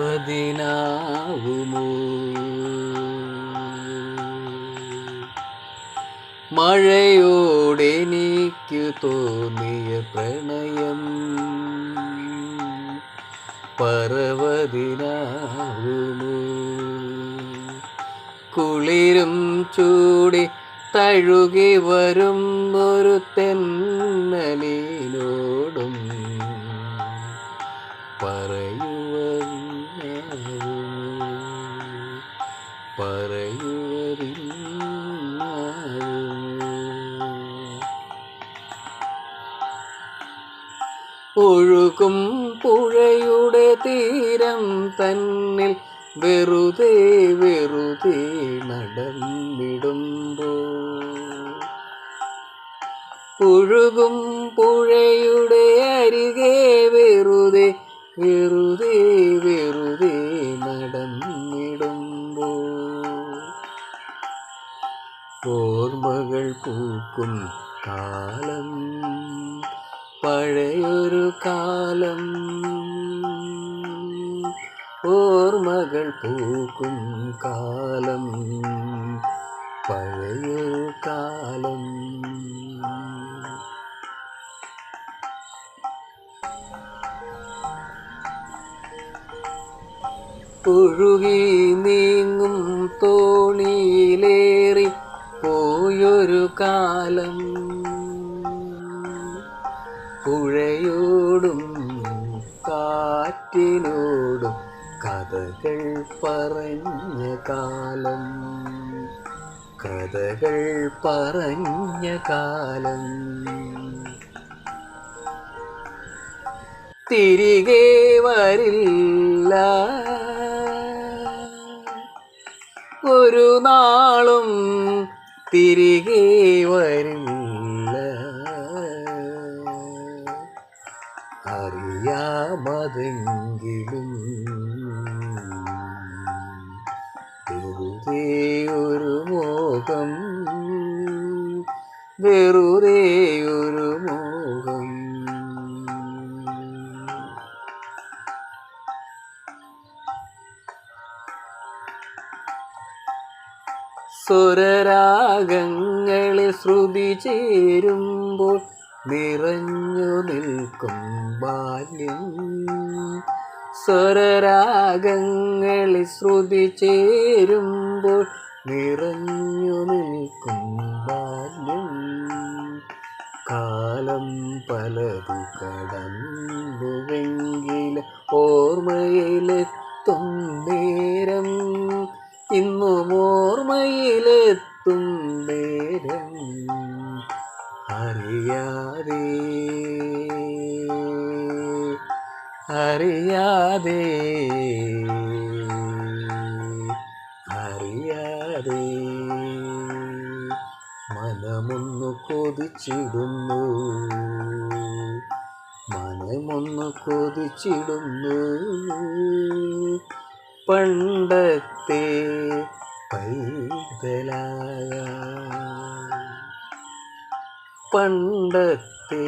പർവതിനാവുമോ മഴയോടെനിക്കു തോന്നിയ പ്രണയം പർവതിനാവുമോ? കുളിരും ചൂടി തഴുകി വരും ഒരു തെന്നലിനോടും പറയുവ പറയുവരിന്നാവും ഒഴുകും പുഴയുടെ തീരം തന്നിൽ വെറുതെ വെറുതെ നടന്നിടുമ്പോ. ഒഴുകും പുഴയുടെ അരികെ വെറുതെ വെറുതെ ഓർമ്മകൾ പൂക്കും കാലം പഴയൊരു കാലം ഓർമ്മകൾ പൂക്കും കാലം പഴയൊരു കാലം ഒഴുകി നീങ്ങും തോണിയിലേറി പോയൊരു കാലം പുഴയോടും കാറ്റിനോടും കഥകൾ പറഞ്ഞ കാലം. കഥകൾ പറഞ്ഞ കാലം. തിരികെ വരില്ല. ഒരു നാളും തിരികെ വരില്ല അറിയാമതെങ്കിലും വെറുതെ ഒരു മോഹം വെറുതെ സ്വരരാഗങ്ങളിൽ ശ്രുതി ചേരുമ്പോൾ നിറഞ്ഞു നിൽക്കും ബാല്യം. സ്വരരാഗങ്ങളിൽ ശ്രുതി ചേരുമ്പോൾ നിറഞ്ഞു നിൽക്കും ബാല്യം. കാലം പലതു കടന്നുവെങ്കിൽ ഓർമ്മയിലെത്തും നേരം. ഇന്നും ഓർമ്മയിലെത്തും നേരം. അറിയാതെ അറിയാതെ അറിയാതെ മനമൊന്നു കൊതിച്ചിടുന്നു. മനമൊന്നു കൊതിച്ചിടുന്നു. പണ്ടത്തെ പൈതലായ പണ്ടത്തെ